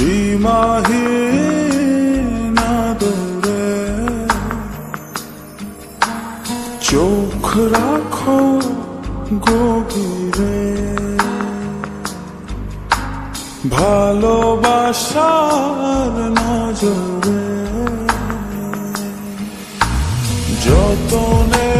সীমাহীন আদরে চোখ রাখো গভীরে। ভালোবাসার নজরে যতনে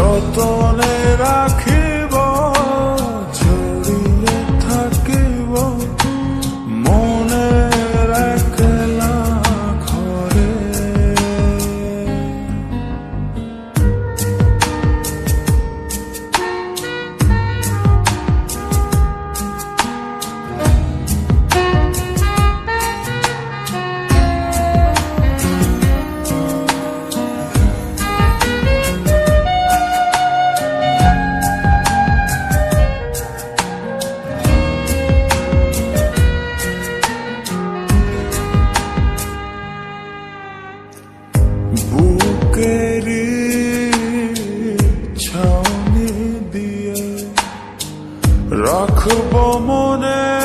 যতনে রাখিব বুকেরি ছাউনি দিয়ে রাখব মনে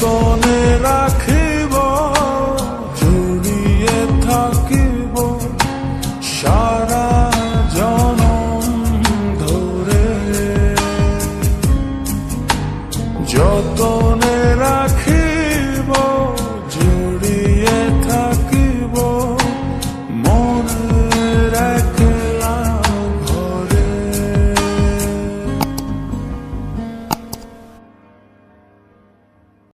জীবনে